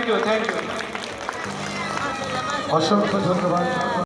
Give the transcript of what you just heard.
Thank you thank you অসংখ্য ধন্যবাদ।